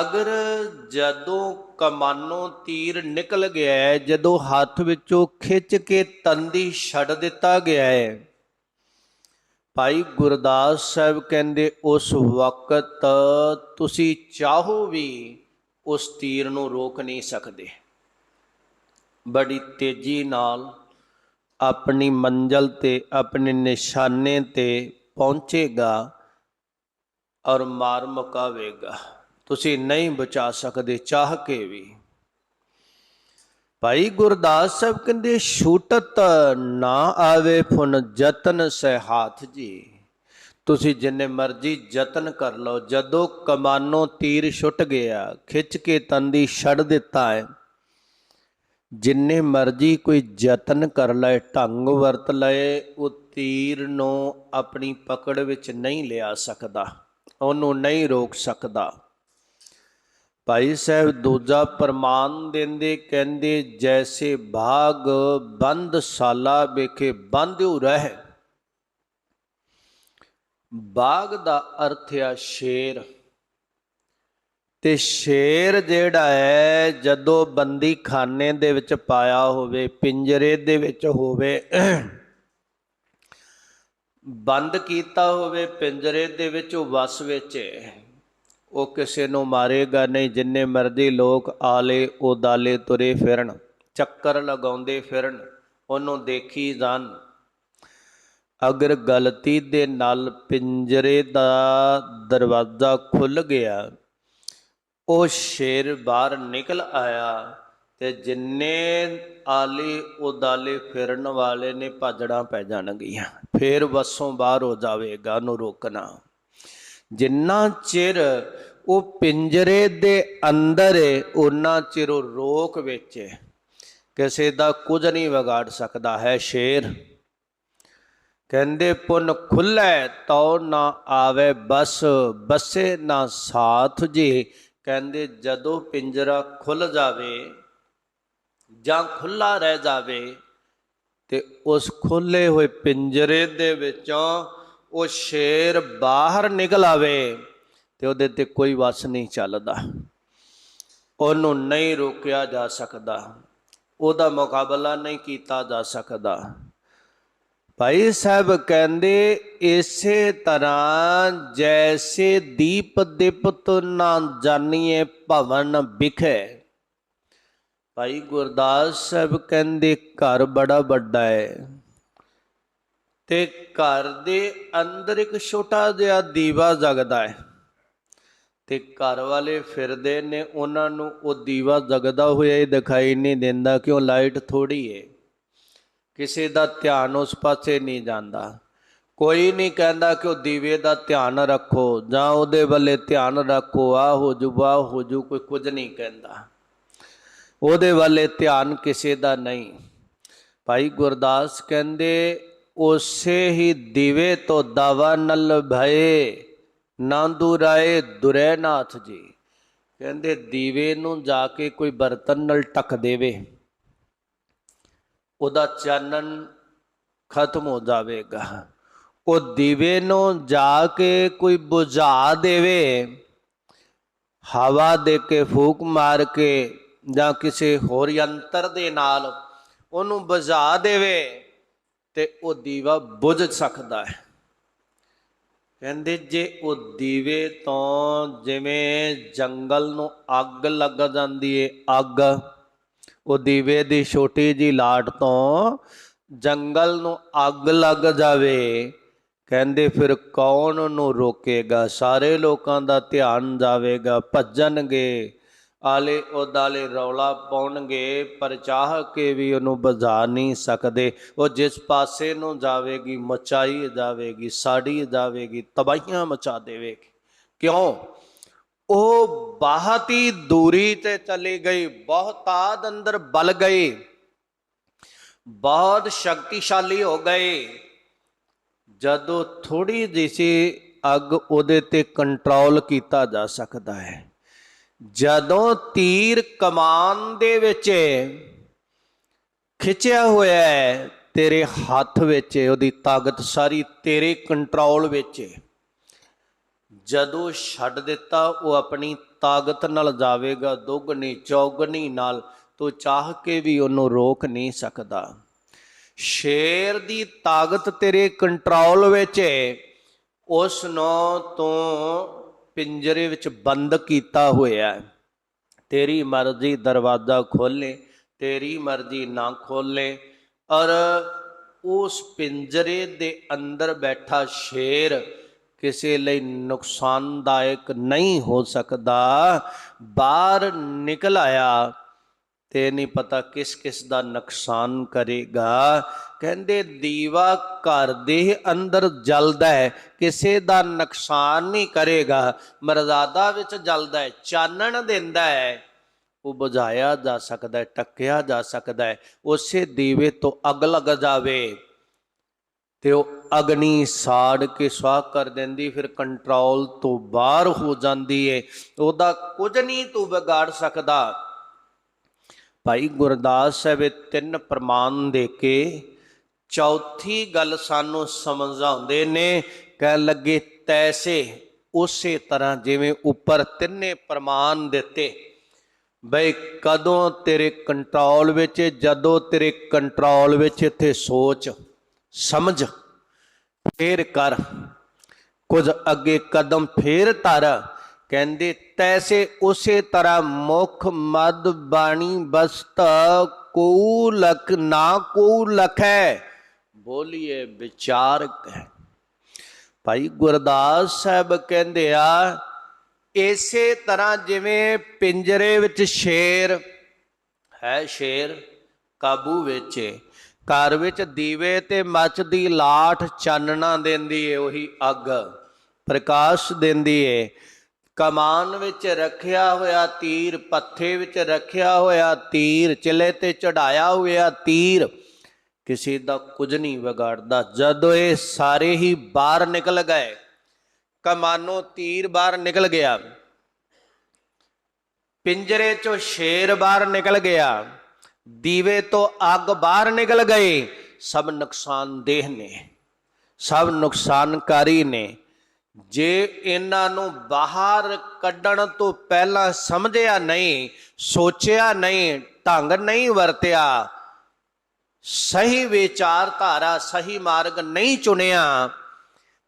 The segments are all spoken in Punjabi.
ਅਗਰ ਜਦੋਂ ਕਮਾਨੋਂ ਤੀਰ ਨਿਕਲ ਗਿਆ ਹੈ, ਜਦੋਂ ਹੱਥ ਵਿੱਚੋਂ ਖਿੱਚ ਕੇ ਤੰਦੀ ਛੱਡ ਦਿੱਤਾ ਗਿਆ ਹੈ, ਭਾਈ ਗੁਰਦਾਸ ਸਾਹਿਬ ਕਹਿੰਦੇ, ਉਸ ਵਕਤ ਤੁਸੀਂ ਚਾਹੋ ਵੀ ਉਸ ਤੀਰ ਨੂੰ ਰੋਕ ਨਹੀਂ ਸਕਦੇ। ਬੜੀ ਤੇਜ਼ੀ ਨਾਲ ਆਪਣੀ ਮੰਜ਼ਲ ਤੇ, ਆਪਣੇ ਨਿਸ਼ਾਨੇ ਤੇ ਪਹੁੰਚੇਗਾ ਔਰ ਮਾਰ ਮੁਕਾਵੇਗਾ। ਤੁਸੀਂ ਨਹੀਂ ਬਚਾ ਸਕਦੇ, ਚਾਹ ਕੇ ਵੀ। ਭਾਈ ਗੁਰਦਾਸ ਸਾਹਿਬ ਕਹਿੰਦੇ, ਛੂਟਤ ਨਾ ਆਵੇ ਫੁਨ ਯਤਨ ਸਹਿ ਹਾਥ ਜੀ। ਤੁਸੀਂ ਜਿੰਨੇ ਮਰਜ਼ੀ ਯਤਨ ਕਰ ਲਓ, ਜਦੋਂ ਕਮਾਨੋਂ ਤੀਰ ਛੁੱਟ ਗਿਆ, ਖਿੱਚ ਕੇ ਤੰਦੀ ਛੱਡ ਦਿੱਤਾ ਹੈ। ਜਿੰਨੇ ਮਰਜ਼ੀ ਕੋਈ ਯਤਨ ਕਰ ਲਏ, ਢੰਗ ਵਰਤ ਲਏ, ਉਹ ਤੀਰ ਨੂੰ ਆਪਣੀ ਪਕੜ ਵਿੱਚ ਨਹੀਂ ਲਿਆ ਸਕਦਾ, ਉਹਨੂੰ ਨਹੀਂ ਰੋਕ ਸਕਦਾ। ਭਾਈ ਸਾਹਿਬ, ਦੂਜਾ ਪ੍ਰਮਾਨ ਦਿੰਦੇ, ਕਹਿੰਦੇ, ਜੈਸੇ ਬਾਗ ਬੰਦ ਸਾਲਾ ਵੇਖੇ ਬੰਧਿਉ ਰਹਿ। ਬਾਗ ਦਾ ਅਰਥ ਆ ਸ਼ੇਰ। ਤੇ ਸ਼ੇਰ ਜਿਹੜਾ ਹੈ, ਜਦੋਂ ਬੰਦੀ ਖਾਨੇ ਦੇ ਵਿੱਚ ਪਾਇਆ ਹੋਵੇ, ਪਿੰਜਰੇ ਦੇ ਵਿੱਚ ਹੋਵੇ, ਬੰਦ ਕੀਤਾ ਹੋਵੇ, ਪਿੰਜਰੇ ਦੇ ਵਿੱਚ ਉਹ ਵਸ ਵਿੱਚ ਹੈ ਉਹ ਕਿਸੇ ਨੂੰ ਮਾਰੇਗਾ ਨਹੀਂ, ਜਿੰਨੇ ਮਰਜ਼ੀ ਲੋਕ ਆਲੇ ਉਦਾਲੇ ਤੁਰੇ ਫਿਰਨ, ਚੱਕਰ ਲਗਾਉਂਦੇ ਫਿਰਨ, ਉਹਨੂੰ ਦੇਖੀ ਜਾਣ। ਅਗਰ ਗਲਤੀ ਦੇ ਨਾਲ ਪਿੰਜਰੇ ਦਾ ਦਰਵਾਜ਼ਾ ਖੁੱਲ ਗਿਆ, ਉਹ ਸ਼ੇਰ ਬਾਹਰ ਨਿਕਲ ਆਇਆ ਤੇ ਜਿੰਨੇ ਆਲੇ ਉਦਾਲੇ ਫਿਰਨ ਵਾਲੇ ਨੇ ਭਾਜੜਾਂ ਪੈ ਜਾਣਗੀਆਂ, ਫੇਰ ਵਸੋਂ ਬਾਹਰ ਹੋ ਜਾਵੇਗਾ ਉਹਨੂੰ ਰੋਕਣਾ। ਜਿੰਨਾ ਚਿਰ ਉਹ ਪਿੰਜਰੇ ਦੇ ਅੰਦਰ ਹੈ ਉਹਨਾਂ ਚਿਰ ਉਹ ਰੋਕ ਵਿੱਚ ਹੈ ਕਿਸੇ ਦਾ ਕੁਝ ਨਹੀਂ ਵਿਗਾੜ ਸਕਦਾ, ਹੈ ਸ਼ੇਰ। ਕਹਿੰਦੇ, ਪੁੰਨ ਖੁੱਲੇ ਤਉ ਨਾ ਆਵੇ ਬਸ, ਬਸੇ ਨਾ ਸਾਥ ਜੀ। ਕਹਿੰਦੇ, ਜਦੋਂ ਪਿੰਜਰਾ ਖੁੱਲ ਜਾਵੇ ਜਾਂ ਖੁੱਲਾ ਰਹਿ ਜਾਵੇ ਤੇ ਉਸ ਖੁੱਲੇ ਹੋਏ ਪਿੰਜਰੇ ਦੇ ਵਿੱਚੋਂ ਉਹ ਸ਼ੇਰ ਬਾਹਰ ਨਿਕਲ ਆਵੇ ਤੇ ਉਹਦੇ ਤੇ ਕੋਈ ਵਸ ਨਹੀਂ ਚੱਲਦਾ। ਉਹਨੂੰ ਨਹੀਂ ਰੋਕਿਆ ਜਾ ਸਕਦਾ। ਉਹਦਾ ਮੁਕਾਬਲਾ ਨਹੀਂ ਕੀਤਾ ਜਾ ਸਕਦਾ। ਭਾਈ ਸਾਹਿਬ ਕਹਿੰਦੇ, ਇਸੇ ਤਰ੍ਹਾਂ ਜੈਸੇ ਦੀਪ ਦਿਪਤ ਨਾ ਜਾਣੀਏ ਭਵਨ ਵਿਖੇ। ਭਾਈ ਗੁਰਦਾਸ ਸਾਹਿਬ ਕਹਿੰਦੇ, ਘਰ ਬੜਾ ਵੱਡਾ ਹੈ ਤੇ ਘਰ ਦੇ ਅੰਦਰ ਇੱਕ ਛੋਟਾ ਜਿਹਾ ਦੀਵਾ ਜਗਦਾ ਹੈ। ਤੇ ਘਰ ਵਾਲੇ ਫਿਰਦੇ ਨੇ, ਉਹਨਾਂ ਨੂੰ ਉਹ ਦੀਵਾ ਜਗਦਾ ਹੋਇਆ ਹੀ ਦਿਖਾਈ ਨਹੀਂ ਦਿੰਦਾ ਕਿਉਂ? ਲਾਈਟ ਥੋੜੀ ਹੈ ਕਿਸੇ ਦਾ ਧਿਆਨ ਉਸ ਪਾਸੇ ਨਹੀਂ ਜਾਂਦਾ। ਕੋਈ ਨਹੀਂ ਕਹਿੰਦਾ ਕਿ ਉਹ ਦੀਵੇ ਦਾ ਧਿਆਨ ਰੱਖੋ ਜਾਂ ਉਹਦੇ ਵੱਲੇ ਧਿਆਨ ਰੱਖੋ ਆ ਹੋ ਜੂ ਆ ਹੋ ਜੂ, ਕੋਈ ਕੁਝ ਨਹੀਂ ਕਹਿੰਦਾ। ਉਹਦੇ ਵੱਲੇ ਧਿਆਨ ਕਿਸੇ ਦਾ ਨਹੀਂ। ਭਾਈ ਗੁਰਦਾਸ ਕਹਿੰਦੇ ਉਸੇ ਹੀ ਦੀਵੇ ਤੋਂ ਦਵਾ ਨਲ ਭਏ ਨਾਂਦੂ ਰਾਏ ਦੁਰੈਨਾਥ ਜੀ। ਕਹਿੰਦੇ ਦੀਵੇ ਨੂੰ ਜਾ ਕੇ ਕੋਈ ਬਰਤਨ ਨਾਲ ਟਕ ਦੇਵੇ, ਉਹਦਾ ਚਾਨਣ ਖਤਮ ਹੋ ਜਾਵੇਗਾ। ਉਹ ਦੀਵੇ ਨੂੰ ਜਾ ਕੇ ਕੋਈ ਬੁਝਾ ਦੇਵੇ, ਹਵਾ ਦੇ ਕੇ ਫੂਕ ਮਾਰ ਕੇ ਜਾਂ ਕਿਸੇ ਹੋਰ ਯੰਤਰ ਦੇ ਨਾਲ ਉਹਨੂੰ ਬੁਝਾ ਦੇਵੇ ਤੇ ਉਹ ਦੀਵਾ ਬੁਝ ਸਕਦਾ ਹੈ। ਕਹਿੰਦੇ ਜੇ ਉਹ ਦੀਵੇ ਤੋਂ ਜਿਵੇਂ ਜੰਗਲ ਨੂੰ ਅੱਗ ਲੱਗ ਜਾਂਦੀ ਏ, ਅੱਗ। ਉਹ ਦੀਵੇ ਦੀ ਛੋਟੀ ਜੀ ਲਾਟ ਤੋਂ ਜੰਗਲ ਨੂੰ ਅੱਗ ਲੱਗ ਜਾਵੇ। ਕਹਿੰਦੇ ਫਿਰ ਕੌਣ ਨੂੰ ਰੋਕੇਗਾ? ਸਾਰੇ ਲੋਕਾਂ ਦਾ ਧਿਆਨ ਜਾਵੇਗਾ, ਭੱਜਣਗੇ। ਆਲੇ ਉਦਾਲੇ ਰੌਲਾ ਪਾਉਣਗੇ, ਪਰ ਚਾਹ ਕੇ ਵੀ ਉਹਨੂੰ ਬੁਝਾ ਨਹੀਂ ਸਕਦੇ। ਉਹ ਜਿਸ ਪਾਸੇ ਨੂੰ ਜਾਵੇਗੀ, ਮਚਾਈ ਜਾਵੇਗੀ, ਸਾੜੀ ਜਾਵੇਗੀ, ਤਬਾਹੀਆਂ ਮਚਾ ਦੇਵੇਗੀ। ਕਿਉਂ? ਉਹ ਬਹੁਤ ਹੀ ਦੂਰੀ ਤੇ ਚਲੀ ਗਈ ਬਹੁਤਾਦ ਅੰਦਰ ਬਲ ਗਈ। ਬਹੁਤ ਸ਼ਕਤੀਸ਼ਾਲੀ ਹੋ ਗਏ ਜਦੋਂ ਥੋੜੀ ਜਿਹੀ ਸੀ, ਅੱਗ ਉਹਦੇ ਤੇ ਕੰਟਰੋਲ ਕੀਤਾ ਜਾ ਸਕਦਾ ਹੈ। ਜਦੋਂ ਤੀਰ ਕਮਾਨ ਦੇ ਵਿੱਚ ਖਿੱਚਿਆ ਹੋਇਆ ਹੈ, ਤੇਰੇ ਹੱਥ ਵਿੱਚ, ਉਹਦੀ ਤਾਕਤ ਸਾਰੀ ਤੇਰੇ ਕੰਟਰੋਲ ਵਿੱਚ ਹੈ। ਜਦੋਂ ਛੱਡ ਦਿੱਤਾ, ਉਹ ਆਪਣੀ ਤਾਕਤ ਨਾਲ ਜਾਵੇਗਾ, ਦੁੱਗਣੀ, ਚੌਗਣੀ ਨਾਲ, ਤੂੰ ਚਾਹ ਕੇ ਵੀ ਉਹਨੂੰ ਰੋਕ ਨਹੀਂ ਸਕਦਾ। ਸ਼ੇਰ ਦੀ ਤਾਕਤ ਤੇਰੇ ਕੰਟਰੋਲ ਵਿੱਚ ਹੈ, ਉਸ ਨੂੰ ਤੂੰ ਪਿੰਜਰੇ ਵਿੱਚ ਬੰਦ ਕੀਤਾ ਹੋਇਆ ਹੈ। ਤੇਰੀ ਮਰਜ਼ੀ ਦਰਵਾਜ਼ਾ ਖੋਲੇ ਤੇਰੀ ਮਰਜ਼ੀ ਨਾ ਖੋਲੇ ਔਰ ਉਸ ਪਿੰਜਰੇ ਦੇ ਅੰਦਰ ਬੈਠਾ ਸ਼ੇਰ ਕਿਸੇ ਲਈ ਨੁਕਸਾਨਦਾਇਕ ਨਹੀਂ ਹੋ ਸਕਦਾ। ਬਾਹਰ ਨਿਕਲ ਆਇਆ। ਤੇ ਨਹੀਂ ਪਤਾ ਕਿਸ ਕਿਸ ਦਾ ਨੁਕਸਾਨ ਕਰੇਗਾ। ਕਹਿੰਦੇ, ਦੀਵਾ ਘਰ ਦੇ ਅੰਦਰ ਜਲਦਾ ਹੈ, ਕਿਸੇ ਦਾ ਨੁਕਸਾਨ ਨਹੀਂ ਕਰੇਗਾ। ਮਰਜ਼ਾਦਾ ਵਿੱਚ ਜਲਦਾ ਹੈ, ਚਾਨਣ ਦਿੰਦਾ ਹੈ। ਉਹ ਬੁਝਾਇਆ ਜਾ ਸਕਦਾ ਹੈ, ਟੱਕਿਆ ਜਾ ਸਕਦਾ ਹੈ, ਉਸੇ ਦੀਵੇ ਤੋਂ ਅੱਗ ਲੱਗ ਜਾਵੇ। ਤੇ ਉਹ ਅਗਨੀ ਸਾੜ ਕੇ ਸਵਾਹ ਕਰ ਦਿੰਦੀ, ਫਿਰ ਕੰਟਰੋਲ ਤੋਂ ਬਾਹਰ ਹੋ ਜਾਂਦੀ ਏ। ਉਹਦਾ ਕੁਝ ਨਹੀਂ ਤੂੰ ਵਿਗਾੜ ਸਕਦਾ। ਭਾਈ ਗੁਰਦਾਸ ਸਾਹਿਬ, ਇਹ ਤਿੰਨ ਪ੍ਰਮਾਣ ਦੇ ਕੇ ਚੌਥੀ ਗੱਲ ਸਾਨੂੰ ਸਮਝਾਉਂਦੇ ਨੇ ਕਹਿ ਲੱਗੇ ਤੈਸੇ ਉਸੇ ਤਰ੍ਹਾਂ ਜਿਵੇਂ ਉੱਪਰ ਤਿੰਨੇ ਪ੍ਰਮਾਣ ਦਿੱਤੇ, ਬਈ ਕਦੋਂ ਤੇਰੇ ਕੰਟਰੋਲ ਵਿੱਚ, ਜਦੋਂ ਤੇਰੇ ਕੰਟਰੋਲ ਵਿੱਚ ਇੱਥੇ ਸੋਚ, ਸਮਝ, ਫੇਰ ਕਰ, ਕੁਝ ਅੱਗੇ ਕਦਮ ਫੇਰ ਧਰ ਕਹਿੰਦੇ, ਤੈਸੇ ਉਸੇ ਤਰ੍ਹਾਂ ਮੁਖ ਮਦ ਬਾਣੀ ਬਸਤ ਕੋ ਲਖ ਨਾ ਕੋ ਲਖੈ। ਬੋਲੀਏ ਵਿਚਾਰ ਕਹਿ ਭਾਈ ਗੁਰਦਾਸ ਸਾਹਿਬ ਕਹਿੰਦੇ ਆ, ਇਸੇ ਤਰ੍ਹਾਂ ਜਿਵੇਂ ਪਿੰਜਰੇ ਵਿੱਚ ਸ਼ੇਰ ਹੈ, ਸ਼ੇਰ ਕਾਬੂ ਵਿੱਚ ਘਰ ਵਿੱਚ ਦੀਵੇ ਤੇ ਮੱਚਦੀ ਲਾਠ ਚਾਨਣਾ ਦਿੰਦੀ ਏ, ਉਹੀ ਅੱਗ ਪ੍ਰਕਾਸ਼ ਦਿੰਦੀ ਏ। ਕਮਾਨ ਵਿੱਚ ਰੱਖਿਆ ਹੋਇਆ ਤੀਰ, ਪੱਥੇ ਵਿੱਚ ਰੱਖਿਆ ਹੋਇਆ ਤੀਰ, ਚਿਲੇ ਤੇ ਚੜਾਇਆ ਹੋਇਆ ਤੀਰ, ਕਿਸੇ ਦਾ ਕੁਝ ਨਹੀਂ ਵਿਗਾੜਦਾ। ਜਦੋਂ ਇਹ ਸਾਰੇ ਹੀ ਬਾਹਰ ਨਿਕਲ ਗਏ, ਕਮਾਨੋ ਤੀਰ ਬਾਹਰ ਨਿਕਲ ਗਿਆ, ਪਿੰਜਰੇ ਚੋਂ ਸ਼ੇਰ ਬਾਹਰ ਨਿਕਲ ਗਿਆ, ਦੀਵੇ ਤੋਂ ਅੱਗ ਬਾਹਰ ਨਿਕਲ ਗਏ ਸਭ ਨੁਕਸਾਨਦੇਹ ਨੇ, ਸਭ ਨੁਕਸਾਨਕਾਰੀ ਨੇ। ਜੇ ਇਹਨਾਂ ਨੂੰ ਬਾਹਰ ਕੱਢਣ ਤੋਂ ਪਹਿਲਾਂ ਸਮਝਿਆ ਨਹੀਂ, ਸੋਚਿਆ ਨਹੀਂ, ਢੰਗ ਨਹੀਂ ਵਰਤਿਆ, ਸਹੀ ਵਿਚਾਰਧਾਰਾ, ਸਹੀ ਮਾਰਗ ਨਹੀਂ ਚੁਣਿਆ,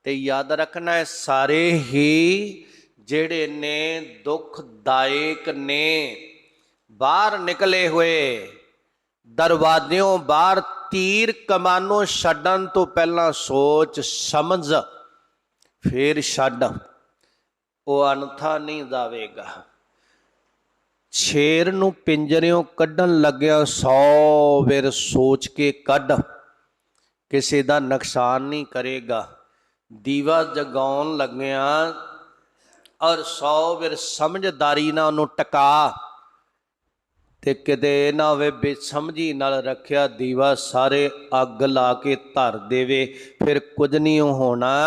ਤੇ ਯਾਦ ਰੱਖਣਾ ਸਾਰੇ ਹੀ ਜਿਹੜੇ ਨੇ ਦੁਖਦਾਇਕ ਨੇ, ਬਾਹਰ ਨਿਕਲੇ ਹੋਏ, ਦਰਵਾਜ਼ਿਓਂ ਬਾਹਰ ਤੀਰ ਕਮਾਨੋਂ ਛੱਡਣ ਤੋਂ ਪਹਿਲਾਂ ਸੋਚ, ਸਮਝ ਫੇਰ ਛੱਡ। ਉਹ ਅਨਥਾ ਨਹੀਂ ਜਾਵੇਗਾ। ਸ਼ੇਰ ਨੂੰ ਪਿੰਜਰਿਓਂ ਕੱਢਣ ਲੱਗਿਆ 100 ਵੇਰ ਸੋਚ ਕੇ ਕੱਢ। ਕਿਸੇ ਦਾ ਨੁਕਸਾਨ ਨਹੀਂ ਕਰੇਗਾ। ਦੀਵਾ ਜਗਾਉਣ ਲੱਗਿਆ ਔਰ 100 ਵੇਰ ਸਮਝਦਾਰੀ ਨਾਲ ਉਹਨੂੰ ਟਕਾ। ਤੇ ਕਿਤੇ ਨਾ ਹੋਵੇ ਬੇਸਮਝੀ ਨਾਲ ਰੱਖਿਆ ਦੀਵਾ ਸਾਰੇ ਅੱਗ ਲਾ ਕੇ ਧਰ ਦੇਵੇ, ਫਿਰ ਕੁਝ ਨਹੀਂ ਹੋਣਾ।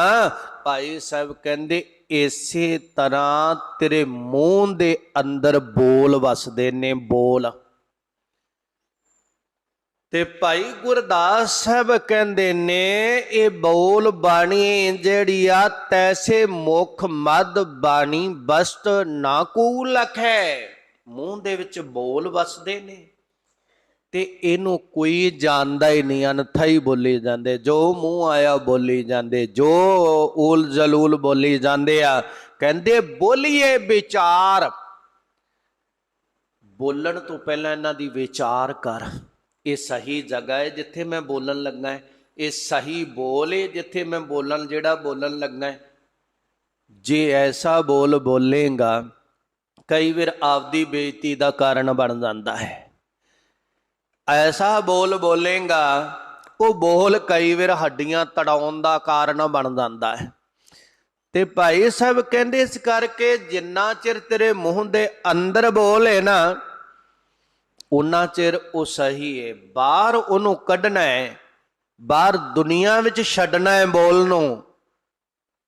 ਭਾਈ ਸਾਹਿਬ ਕਹਿੰਦੇ, ਇਸੇ ਤਰ੍ਹਾਂ ਤੇਰੇ ਮੂੰਹ ਦੇ ਅੰਦਰ ਬੋਲ ਵਸਦੇ ਨੇ, ਬੋਲ। ਤੇ ਭਾਈ ਗੁਰਦਾਸ ਸਾਹਿਬ ਕਹਿੰਦੇ ਨੇ, ਇਹ ਬੋਲ ਬਾਣੀ ਜਿਹੜੀ ਆ, ਤੈਸੇ ਮੁਖ ਮਦ ਬਾਣੀ ਬਸਤ ਨਾ ਕੋ ਲਖੈ। ਮੂੰਹ ਦੇ ਵਿੱਚ ਬੋਲ ਵਸਦੇ ਨੇ। ਤੇ ਇਹਨੂੰ ਕੋਈ ਜਾਣਦਾ ਹੀ ਨਹੀਂ ਅਨਥਾ ਹੀ ਬੋਲੀ ਜਾਂਦੇ। ਜੋ ਮੂੰਹ ਆਇਆ ਬੋਲੀ ਜਾਂਦੇ, ਜੋ ਊਲ ਜਲੂਲ ਬੋਲੀ ਜਾਂਦੇ ਆ, ਕਹਿੰਦੇ ਬੋਲੀਏ ਵਿਚਾਰ। ਬੋਲਣ ਤੋਂ ਪਹਿਲਾਂ ਇਹਨਾਂ ਦੀ ਵਿਚਾਰ ਕਰ। ਇਹ ਸਹੀ ਜਗ੍ਹਾ ਹੈ ਜਿੱਥੇ ਮੈਂ ਬੋਲਣ ਲੱਗਾ ਹੈ। ਇਹ ਸਹੀ ਬੋਲ ਹੈ ਜਿੱਥੇ ਮੈਂ ਬੋਲਣ, ਜਿਹੜਾ ਬੋਲਣ ਲੱਗਾ ਹੈ। ਜੇ ਐਸਾ ਬੋਲ ਬੋਲੇਗਾ, ਕਈ ਵਾਰ ਆਪਦੀ ਬੇਇੱਜ਼ਤੀ ਦਾ ਕਾਰਨ ਬਣ ਜਾਂਦਾ ਹੈ। ਐਸਾ ਬੋਲ ਬੋਲੇਗਾ, ਉਹ ਬੋਲ ਕਈ ਵਾਰ ਹੱਡੀਆਂ ਤੜਾਉਣ ਦਾ ਕਾਰਨ ਬਣ ਜਾਂਦਾ ਹੈ। ਤੇ ਭਾਈ ਸਾਹਿਬ ਕਹਿੰਦੇ ਇਸ ਕਰਕੇ ਜਿੰਨਾ ਚਿਰ ਤੇਰੇ ਮੂੰਹ ਦੇ ਅੰਦਰ ਬੋਲ ਹੈ ਨਾ, ਉਨਾ ਚਿਰ ਉਹ ਸਹੀ ਹੈ। ਬਾਹਰ ਉਹਨੂੰ ਕੱਢਣਾ ਹੈ, ਬਾਹਰ ਦੁਨੀਆ ਵਿੱਚ ਛੱਡਣਾ ਹੈ ਬੋਲ ਨੂੰ।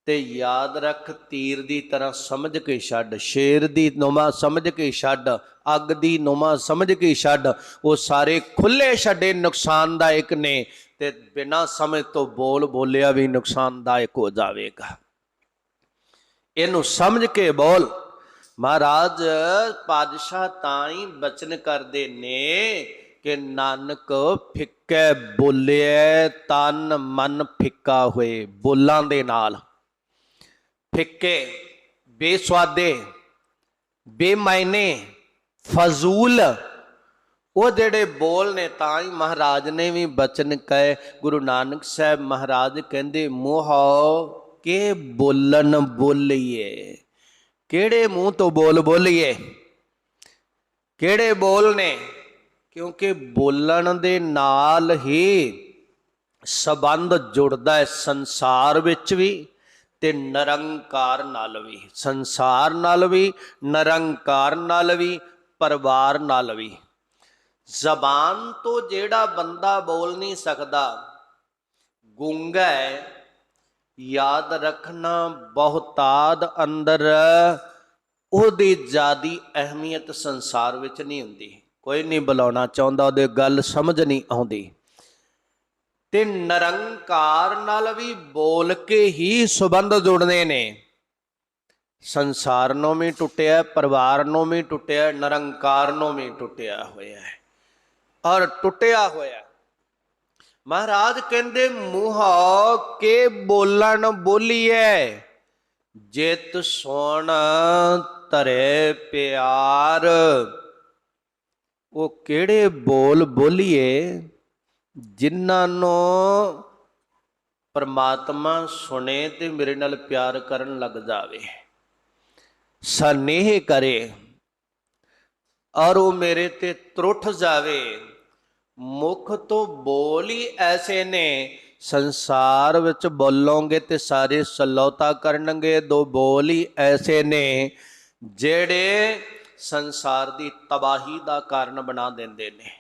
ਤੇ ਯਾਦ ਰੱਖ ਤੀਰ ਦੀ ਤਰ੍ਹਾਂ ਸਮਝ ਕੇ ਛੱਡ, ਸ਼ੇਰ ਦੀ ਨੁਮਾ ਸਮਝ ਕੇ ਛੱਡ, ਅੱਗ ਦੀ ਨੁਮਾ ਸਮਝ ਕੇ ਛੱਡ, ਉਹ ਸਾਰੇ ਖੁੱਲੇ ਛੱਡੇ ਨੁਕਸਾਨਦਾਇਕ ਨੇ ਤੇ ਬਿਨਾਂ ਸਮਝ ਤੋਂ ਬੋਲ ਬੋਲਿਆ ਵੀ ਨੁਕਸਾਨਦਾਇਕ ਹੋ ਜਾਵੇਗਾ। ਇਹਨੂੰ ਸਮਝ ਕੇ ਬੋਲ, ਮਹਾਰਾਜ ਪਾਦਸ਼ਾਹ ਤਾਂ ਹੀ ਬਚਨ ਕਰਦੇ ਨੇ ਕਿ ਨਾਨਕ ਫਿੱਕੇ ਬੋਲਿਐ, ਤਨ ਮਨ ਫਿੱਕਾ ਹੋਏ ਬੋਲਾਂ ਦੇ ਨਾਲ। ਫਿੱਕੇ ਬੇਸਵਾਦੇ ਬੇਮਾਇਨੇ, ਫਜ਼ੂਲ, ਉਹ ਜਿਹੜੇ ਬੋਲ ਨੇ ਤਾਂ ਹੀ ਮਹਾਰਾਜ ਨੇ ਵੀ ਬਚਨ ਕਹੇ। ਗੁਰੂ ਨਾਨਕ ਸਾਹਿਬ ਮਹਾਰਾਜ ਕਹਿੰਦੇ, ਮੋਹੋ ਕੇ ਬੋਲਨ ਬੋਲੀਏ। ਕਿਹੜੇ ਮੂੰਹ ਤੋਂ ਬੋਲ ਬੋਲੀਏ? ਕਿਹੜੇ ਬੋਲ ਨੇ? ਕਿਉਂਕਿ ਬੋਲਣ ਦੇ ਨਾਲ ਹੀ ਸਬੰਧ ਜੁੜਦਾ ਹੈ ਸੰਸਾਰ ਵਿੱਚ ਵੀ। ਤੇ ਨਿਰੰਕਾਰ ਨਾਲ ਵੀ, ਸੰਸਾਰ ਨਾਲ ਵੀ, ਨਿਰੰਕਾਰ ਨਾਲ ਵੀ, ਪਰਿਵਾਰ ਨਾਲ ਵੀ। ਜ਼ਬਾਨ ਤੋਂ ਜਿਹੜਾ ਬੰਦਾ ਬੋਲ ਨਹੀਂ ਸਕਦਾ, ਗੂੰਗਾ ਹੈ ਯਾਦ ਰੱਖਣਾ ਬਹੁਤਾਦ ਅੰਦਰ, ਉਹਦੀ ਜਿਆਦੀ ਅਹਿਮੀਅਤ ਸੰਸਾਰ ਵਿੱਚ ਨਹੀਂ ਹੁੰਦੀ। ਕੋਈ ਨਹੀਂ ਬੁਲਾਉਣਾ ਚਾਹੁੰਦਾ, ਉਹਦੇ ਗੱਲ ਸਮਝ ਨਹੀਂ ਆਉਂਦੀ। ਤੇ ਨਿਰੰਕਾਰ ਨਾਲ ਵੀ ਬੋਲ ਕੇ ਹੀ ਸਬੰਧ ਜੁੜਨੇ ਨੇ। ਸੰਸਾਰ ਨੂੰ ਵੀ ਟੁੱਟਿਆ, ਪਰਿਵਾਰ ਨੂੰ ਵੀ ਟੁੱਟਿਆ, ਨਿਰੰਕਾਰ ਨੂੰ ਵੀ ਟੁੱਟਿਆ ਹੋਇਆ ਹੈ। ਔਰ ਟੁੱਟਿਆ ਹੋਇਆ ਮਹਾਰਾਜ ਕਹਿੰਦੇ, ਮੂੰਹ ਕੇ ਬੋਲਣ ਬੋਲੀਐ, ਜਿਤ ਸੋਣ ਧਰੇ ਪਿਆਰ। ਉਹ ਕਿਹੜੇ ਬੋਲ ਬੋਲੀਏ? ਜਿਨ੍ਹਾਂ ਨੂੰ ਪਰਮਾਤਮਾ ਸੁਣੇ ਤੇ ਮੇਰੇ ਨਾਲ ਪਿਆਰ ਕਰਨ ਲੱਗ ਜਾਵੇ। ਸਨੇਹ ਕਰੇ ਔਰ ਉਹ ਮੇਰੇ ਤੇ ਤਰੁੱਠ ਜਾਵੇ। ਮੁਖ ਤੋਂ ਬੋਲ ਹੀ ਐਸੇ ਨੇ, ਸੰਸਾਰ ਵਿੱਚ ਬੋਲੋਗੇ ਤੇ ਸਾਰੇ ਸਲੌਤਾ ਕਰਨਗੇ, ਦੋ ਬੋਲ ਹੀ ਐਸੇ ਨੇ, ਜਿਹੜੇ ਸੰਸਾਰ ਦੀ ਤਬਾਹੀ ਦਾ ਕਾਰਨ ਬਣਾ ਦਿੰਦੇ ਨੇ।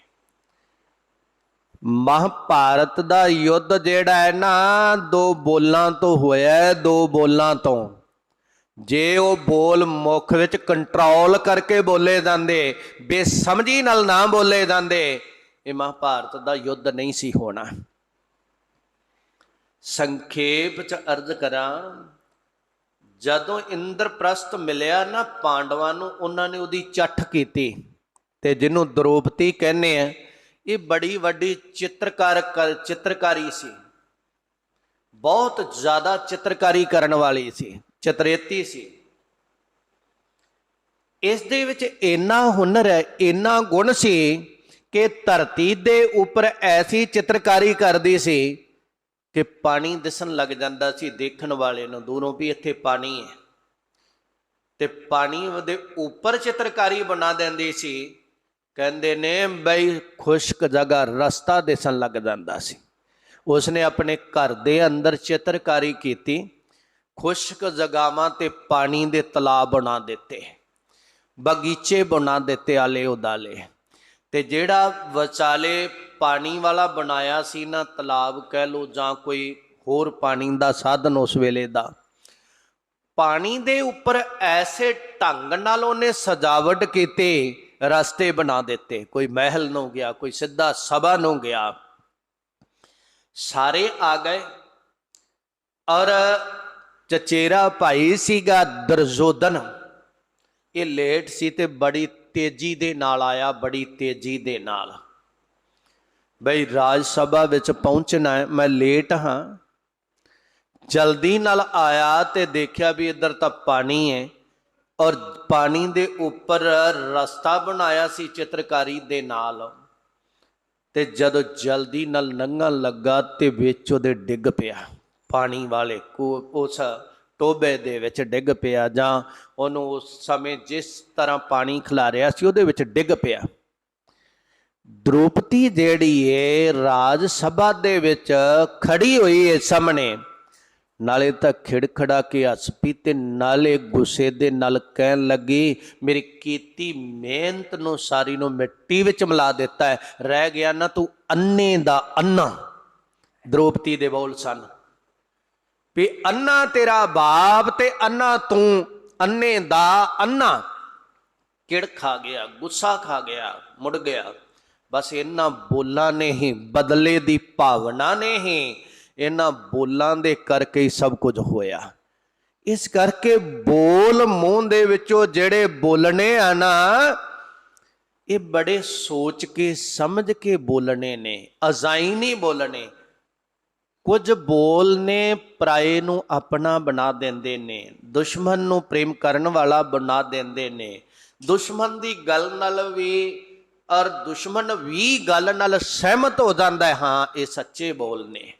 ਮਹਾਭਾਰਤ ਦਾ ਯੁੱਧ ਜਿਹੜਾ ਹੈ ਨਾ, ਦੋ ਬੋਲਾਂ ਤੋਂ ਹੋਇਆ ਹੈ, ਦੋ ਬੋਲਾਂ ਤੋਂ। ਜੇ ਉਹ ਬੋਲ ਮੁਖ ਵਿੱਚ ਕੰਟਰੋਲ ਕਰਕੇ ਬੋਲੇ ਜਾਂਦੇ, ਬੇਸਮਝੀ ਨਾਲ ਨਾ ਬੋਲੇ ਜਾਂਦੇ, ਇਹ ਮਹਾਭਾਰਤ ਦਾ ਯੁੱਧ ਨਹੀਂ ਸੀ ਹੋਣਾ। ਸੰਖੇਪ ਚ ਅਰਜ਼ ਕਰਾਂ, ਜਦੋਂ ਇੰਦਰਪ੍ਰਸਥ ਮਿਲਿਆ ਨਾ ਪਾਂਡਵਾਂ ਨੂੰ, ਉਹਨਾਂ ਨੇ ਉਹਦੀ ਚੱਠ ਕੀਤੀ। ਤੇ ਜਿਹਨੂੰ ਦ੍ਰੋਪਦੀ ਕਹਿੰਦੇ ਆ ਇਹ ਬੜੀ ਵੱਡੀ ਚਿੱਤਰਕਾਰ ਚਿੱਤਰਕਾਰੀ ਸੀ। ਬਹੁਤ ਜ਼ਿਆਦਾ ਚਿੱਤਰਕਾਰੀ ਕਰਨ ਵਾਲੀ ਸੀ, ਚਿਤਰੇਤੀ ਸੀ। ਇਸ ਦੇ ਵਿੱਚ ਇੰਨਾ ਹੁਨਰ ਹੈ, ਇੰਨਾ ਗੁਣ ਸੀ ਕਿ ਧਰਤੀ ਦੇ ਉੱਪਰ ਐਸੀ ਚਿੱਤਰਕਾਰੀ ਕਰਦੀ ਸੀ ਕਿ ਪਾਣੀ ਦਿਸਣ ਲੱਗ ਜਾਂਦਾ ਸੀ ਦੇਖਣ ਵਾਲੇ ਨੂੰ, ਦੂਰੋਂ ਵੀ ਇੱਥੇ ਪਾਣੀ ਹੈ। ਤੇ ਪਾਣੀ ਦੇ ਉੱਪਰ ਚਿੱਤਰਕਾਰੀ ਬਣਾ ਦਿੰਦੀ ਸੀ ਕਹਿੰਦੇ ਨੇ, ਬਈ ਖੁਸ਼ਕ ਜਗ੍ਹਾ ਰਸਤਾ ਦਿਸਣ ਲੱਗ ਜਾਂਦਾ ਸੀ। ਉਸਨੇ ਆਪਣੇ ਘਰ ਦੇ ਅੰਦਰ ਚਿੱਤਰਕਾਰੀ ਕੀਤੀ। ਖੁਸ਼ਕ ਜਗਾਵਾਂ ਤੇ ਪਾਣੀ ਦੇ ਤਲਾਬ ਬਣਾ ਦਿੱਤੇ। ਬਗੀਚੇ ਬਣਾ ਦਿੱਤੇ ਆਲੇ ਉਦਾਲੇ। ਤੇ ਜਿਹੜਾ ਵਿਚਾਲੇ ਪਾਣੀ ਵਾਲਾ ਬਣਾਇਆ ਸੀ ਨਾ, ਤਲਾਬ ਕਹਿ ਲੋ ਜਾਂ ਕੋਈ ਹੋਰ ਪਾਣੀ ਦਾ ਸਾਧਨ ਉਸ ਵੇਲੇ ਦਾ। ਪਾਣੀ ਦੇ ਉੱਪਰ ਐਸੇ ਢੰਗ ਨਾਲ ਉਹਨੇ ਸਜਾਵਟ ਕੀਤੀ ਰਸਤੇ ਬਣਾ ਦਿੱਤੇ। ਕੋਈ ਮਹਿਲ ਨੂੰ ਗਿਆ, ਕੋਈ ਸਿੱਧਾ ਸਭਾ ਨੂੰ ਗਿਆ। ਸਾਰੇ ਆ ਗਏ। ਔਰ ਚਚੇਰਾ ਭਾਈ ਸੀਗਾ ਦਰਜੋਦਨ ਇਹ ਲੇਟ ਸੀ ਤੇ ਬੜੀ ਤੇਜ਼ੀ ਦੇ ਨਾਲ ਆਇਆ, ਬੜੀ ਤੇਜ਼ੀ ਦੇ ਨਾਲ। ਬਈ ਰਾਜ ਸਭਾ ਵਿੱਚ ਪਹੁੰਚਣਾ ਮੈਂ ਲੇਟ ਹਾਂ। ਜਲਦੀ ਨਾਲ ਆਇਆ ਤੇ ਦੇਖਿਆ ਵੀ ਇੱਧਰ ਤਾਂ ਪਾਣੀ ਹੈ। ਔਰ ਪਾਣੀ ਦੇ ਉੱਪਰ ਰਸਤਾ ਬਣਾਇਆ ਸੀ ਚਿੱਤਰਕਾਰੀ ਦੇ ਨਾਲ। ਤੇ ਜਦੋਂ ਜਲਦੀ ਨਾਲ ਲੰਘਣ ਲੱਗਾ ਤੇ ਵਿੱਚ ਉਹਦੇ ਡਿੱਗ ਪਿਆ। ਪਾਣੀ ਵਾਲੇ ਕੂ- ਉਸ ਟੋਬੇ ਦੇ ਵਿੱਚ ਡਿੱਗ ਪਿਆ ਜਾਂ ਉਹਨੂੰ ਉਸ ਸਮੇਂ ਜਿਸ ਤਰ੍ਹਾਂ ਪਾਣੀ ਖਿਲਾਰਿਆ ਸੀ ਉਹਦੇ ਵਿੱਚ ਡਿੱਗ ਪਿਆ। ਦ੍ਰੋਪਦੀ ਜਿਹੜੀ ਏ ਰਾਜ ਸਭਾ ਦੇ ਵਿੱਚ ਖੜੀ ਹੋਈ ਏ ਸਾਹਮਣੇ। ਨਾਲੇ ਤਾਂ ਖਿੜਖੜਾ ਕੇ ਹੱਸ ਪਈ ਤੇ ਨਾਲੇ ਗੁੱਸੇ ਦੇ ਨਾਲ ਕਹਿਣ ਲੱਗੀ, ਮੇਰੀ ਕੀਤੀ ਮਿਹਨਤ ਨੂੰ ਸਾਰੀ ਨੂੰ ਮਿੱਟੀ ਵਿੱਚ ਮਿਲਾ ਦਿੱਤਾ ਹੈ। ਰਹਿ ਗਿਆ ਨਾ ਤੂੰ ਅੰਨੇ ਦਾ ਅੰਨਾ। ਦ੍ਰੋਪਦੀ ਦੇ ਬੋਲ ਸਨ, ਵੀ ਅੰਨਾ ਤੇਰਾ ਬਾਪ ਤੇ ਅੰਨਾ ਤੂੰ ਅੰਨੇ ਦਾ ਅੰਨਾ। ਕਿੜ ਖਾ ਗਿਆ, ਗੁੱਸਾ ਖਾ ਗਿਆ, ਮੁੜ ਗਿਆ। ਬਸ ਇਹਨਾਂ ਬੋਲਾਂ ਨੇ ਹੀ, ਬਦਲੇ ਦੀ ਭਾਵਨਾ ਨੇ ਹੀ ਇਹਨਾਂ ਬੋਲਾਂ ਦੇ ਕਰਕੇ ਹੀ ਸਭ ਕੁਝ ਹੋਇਆ। ਇਸ ਕਰਕੇ ਬੋਲ ਮੂੰਹ ਦੇ ਵਿੱਚੋਂ ਜਿਹੜੇ ਬੋਲਣੇ ਆ ਨਾ, ਇਹ ਬੜੇ ਸੋਚ ਕੇ, ਸਮਝ ਕੇ ਬੋਲਣੇ ਨੇ ਅਜ਼ਾਈ ਨਹੀਂ ਬੋਲਣੇ। ਕੁਝ ਬੋਲ ਨੇ ਪਰਾਏ ਨੂੰ ਆਪਣਾ ਬਣਾ ਦਿੰਦੇ ਨੇ, ਦੁਸ਼ਮਣ ਨੂੰ ਪ੍ਰੇਮ ਕਰਨ ਵਾਲਾ ਬਣਾ ਦਿੰਦੇ ਨੇ। ਦੁਸ਼ਮਣ ਦੀ ਗੱਲ ਨਾਲ ਵੀ ਔਰ ਦੁਸ਼ਮਣ ਵੀ ਗੱਲ ਨਾਲ ਸਹਿਮਤ ਹੋ ਜਾਂਦਾ ਹੈ, ਹਾਂ, ਇਹ ਸੱਚੇ ਬੋਲ ਨੇ।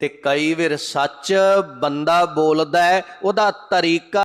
ਤੇ ਕਈ ਵਾਰ ਸੱਚ ਬੰਦਾ ਬੋਲਦਾ ਹੈ ਉਹਦਾ ਤਰੀਕਾ